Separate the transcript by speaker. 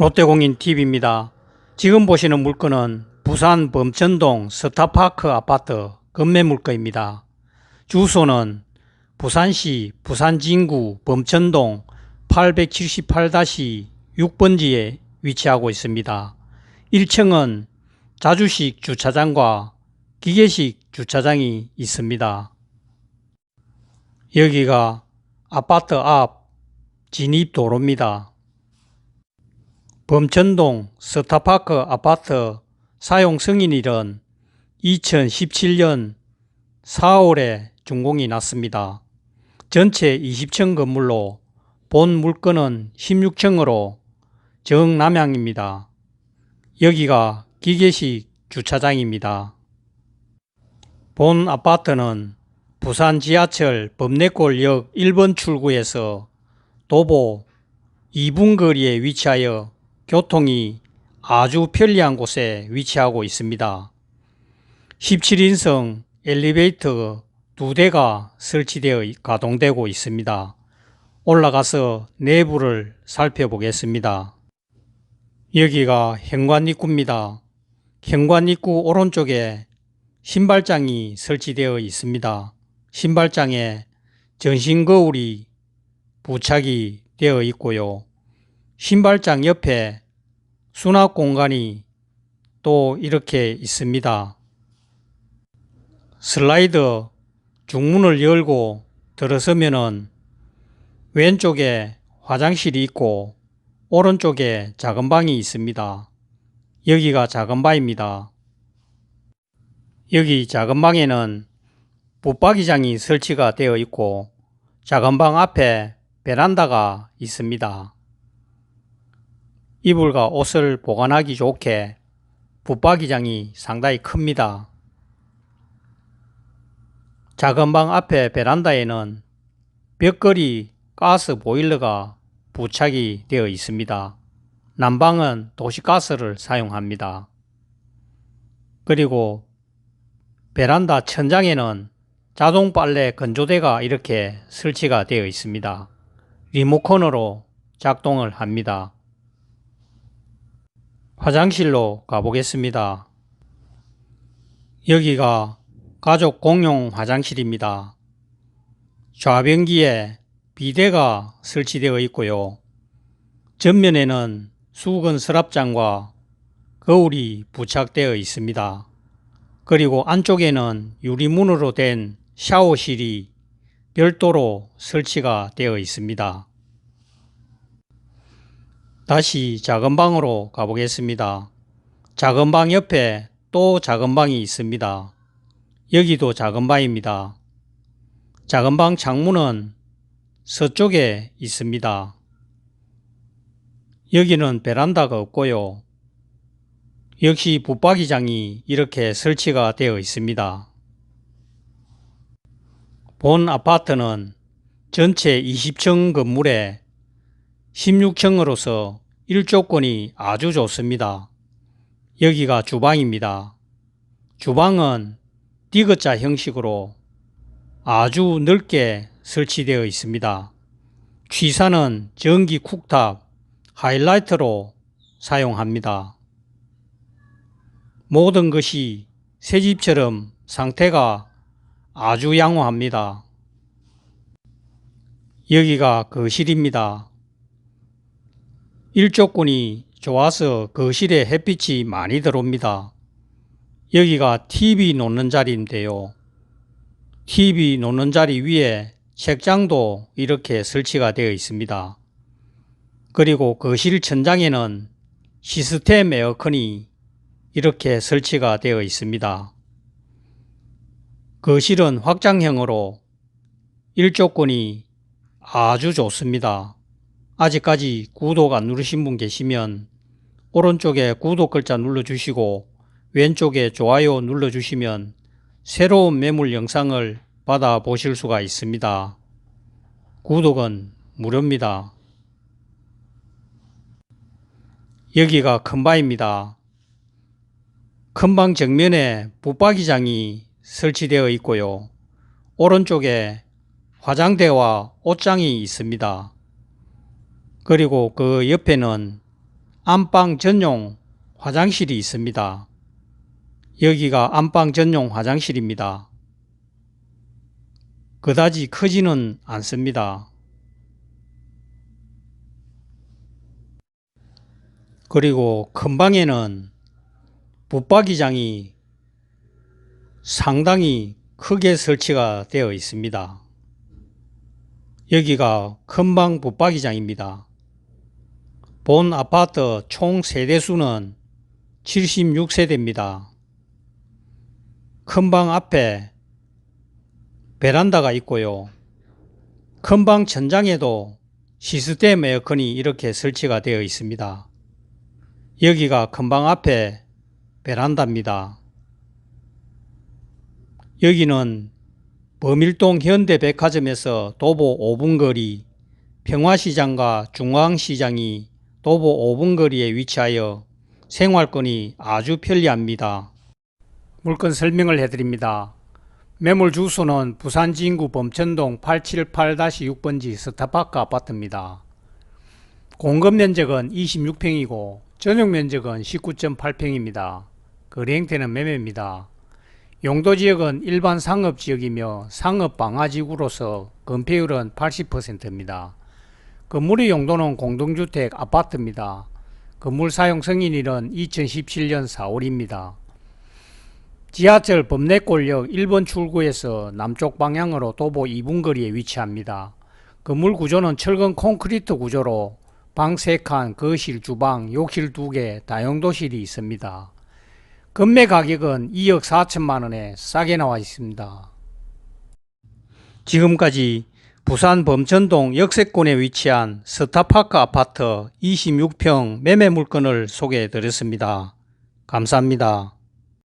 Speaker 1: 롯데공인TV입니다. 지금 보시는 물건은 부산 범천동 스타파크 아파트 건매 물건입니다. 주소는 부산시 부산진구 범천동 878-6번지에 위치하고 있습니다. 1층은 자주식 주차장과 기계식 주차장이 있습니다. 여기가 아파트 앞 진입 도로입니다. 범천동 스타파크 아파트 사용 승인일은 2017년 4월에 준공이 났습니다. 전체 20층 건물로 본 물건은 16층으로 정남향입니다. 여기가 기계식 주차장입니다. 본 아파트는 부산 지하철 범내골역 1번 출구에서 도보 2분 거리에 위치하여 교통이 아주 편리한 곳에 위치하고 있습니다. 17인승 엘리베이터 두 대가 설치되어 가동되고 있습니다. 올라가서 내부를 살펴보겠습니다. 여기가 현관 입구입니다. 현관 입구 오른쪽에 신발장이 설치되어 있습니다. 신발장에 전신 거울이 부착이 되어 있고요. 신발장 옆에 수납 공간이 또 이렇게 있습니다. 슬라이드 중문을 열고 들어서면은 왼쪽에 화장실이 있고 오른쪽에 작은 방이 있습니다. 여기가 작은 방입니다. 여기 작은 방에는 붙박이장이 설치가 되어 있고 작은 방 앞에 베란다가 있습니다. 이불과 옷을 보관하기 좋게 붙박이장이 상당히 큽니다. 작은 방 앞에 베란다에는 벽걸이 가스 보일러가 부착이 되어 있습니다. 난방은 도시가스를 사용합니다. 그리고 베란다 천장에는 자동 빨래 건조대가 이렇게 설치가 되어 있습니다. 리모컨으로 작동을 합니다. 화장실로 가보겠습니다. 여기가 가족 공용 화장실입니다. 좌변기에 비대가 설치되어 있고요. 전면에는 수건 서랍장과 거울이 부착되어 있습니다. 그리고 안쪽에는 유리문으로 된 샤워실이 별도로 설치가 되어 있습니다. 다시 작은 방으로 가보겠습니다. 작은 방 옆에 또 작은 방이 있습니다. 여기도 작은 방입니다. 작은 방 창문은 서쪽에 있습니다. 여기는 베란다가 없고요. 역시 붙박이장이 이렇게 설치가 되어 있습니다. 본 아파트는 전체 20층 건물에 16층으로서 일조권이 아주 좋습니다. 여기가 주방입니다. 주방은 디귿자 형식으로 아주 넓게 설치되어 있습니다. 취사는 전기 쿡탑 하이라이트로 사용합니다. 모든 것이 새 집처럼 상태가 아주 양호합니다. 여기가 거실입니다. 일조권이 좋아서 거실에 햇빛이 많이 들어옵니다. 여기가 TV 놓는 자리인데요. TV 놓는 자리 위에 책장도 이렇게 설치가 되어 있습니다. 그리고 거실 천장에는 시스템 에어컨이 이렇게 설치가 되어 있습니다. 거실은 확장형으로 일조권이 아주 좋습니다. 아직까지 구독 안 누르신 분 계시면 오른쪽에 구독 글자 눌러주시고 왼쪽에 좋아요 눌러주시면 새로운 매물 영상을 받아 보실 수가 있습니다. 구독은 무료입니다. 여기가 큰방입니다. 큰방 정면에 붙박이장이 설치되어 있고요. 오른쪽에 화장대와 옷장이 있습니다. 그리고 그 옆에는 안방 전용 화장실이 있습니다. 여기가 안방 전용 화장실입니다. 그다지 크지는 않습니다. 그리고 큰 방에는 붙박이장이 상당히 크게 설치가 되어 있습니다. 여기가 큰방 붙박이장입니다. 본 아파트 총 세대수는 76세대입니다. 큰 방 앞에 베란다가 있고요. 큰 방 천장에도 시스템 에어컨이 이렇게 설치가 되어 있습니다. 여기가 큰 방 앞에 베란다입니다. 여기는 범일동 현대백화점에서 도보 5분 거리, 평화시장과 중앙시장이 도보 5분 거리에 위치하여 생활권이 아주 편리합니다. 물건 설명을 해드립니다. 매물 주소는 부산 진구 범천동 878-6번지 스타파크 아파트입니다. 공급 면적은 26평이고 전용 면적은 19.8평입니다. 거래 형태는 매매입니다. 용도 지역은 일반 상업 지역이며 상업 방화 지구로서 건폐율은 80%입니다. 건물의 용도는 공동주택 아파트입니다. 건물 사용 승인일은 2017년 4월입니다. 지하철 범내골역 1번 출구에서 남쪽 방향으로 도보 2분 거리에 위치합니다. 건물 구조는 철근 콘크리트 구조로 방 3칸, 거실, 주방, 욕실 2개, 다용도실이 있습니다. 건매 가격은 2억 4천만 원에 싸게 나와 있습니다. 지금까지 부산 범천동 역세권에 위치한 스타파크 아파트 26평 매매 물건을 소개해 드렸습니다. 감사합니다.